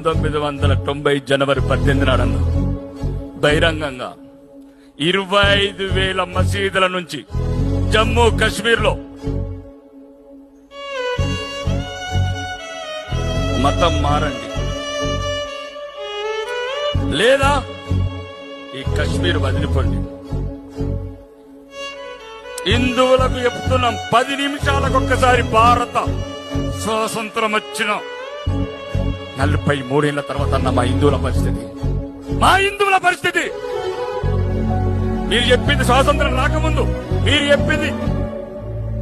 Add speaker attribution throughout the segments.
Speaker 1: పంతొమ్మిది వందల తొంభై జనవరి పద్దెనిమిది నాడన్న బహిరంగంగా ఇరవై ఐదు వేల మసీదుల నుంచి జమ్మూ కాశ్మీర్లో మతం మారండి. లేదా ఈ కశ్మీర్ వదిలిపోండి. హిందువులకు చెప్తున్నాం పది నిమిషాలకు ఒక్కసారి భారత స్వాతంత్రం వచ్చిన నలభై మూడేళ్ళ తర్వాత అన్న మా హిందువుల పరిస్థితి. మా హిందువుల పరిస్థితి! మీరు చెప్పింది స్వాతంత్రం రాకముందు మీరు చెప్పింది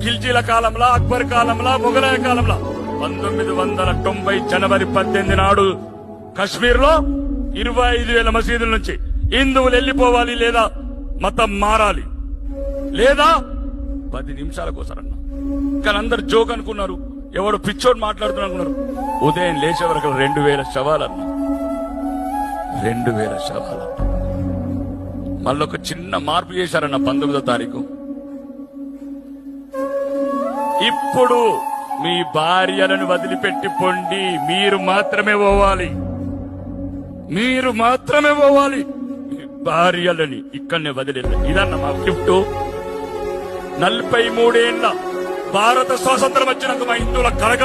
Speaker 1: ఖిల్జీల కాలంలో అక్బర్ కాలంలో మొఘలాయ కాలంలో. పంతొమ్మిది వందల తొంభై జనవరి పద్దెనిమిది నాడు కశ్మీర్లో ఇరవై ఐదు వేల మసీదుల నుంచి హిందువులు వెళ్ళిపోవాలి లేదా మతం మారాలి లేదా పది నిమిషాల కోసరన్న. కానీ అందరు జోక్ అనుకున్నారు. ఎవడు పిచ్చోడు మాట్లాడుతున్నారు ఉదయం లేచే వరకు రెండు వేల శవాలన్న రెండు వేల శవాలన్న మళ్ళొక చిన్న మార్పు చేశారన్న పంతొమ్మిదో తారీఖు. ఇప్పుడు మీ భార్యలను వదిలిపెట్టి పొండి మీరు మాత్రమే పోవాలి. మీరు మాత్రమే పోవాలి. మీ భార్యలని ఇక్కడనే వదిలే ఇదన్న మా గిఫ్ట్. నలభై మూడేళ్ళ భారత స్వాతంత్రం వచ్చినాక మా హిందువుల కలగ.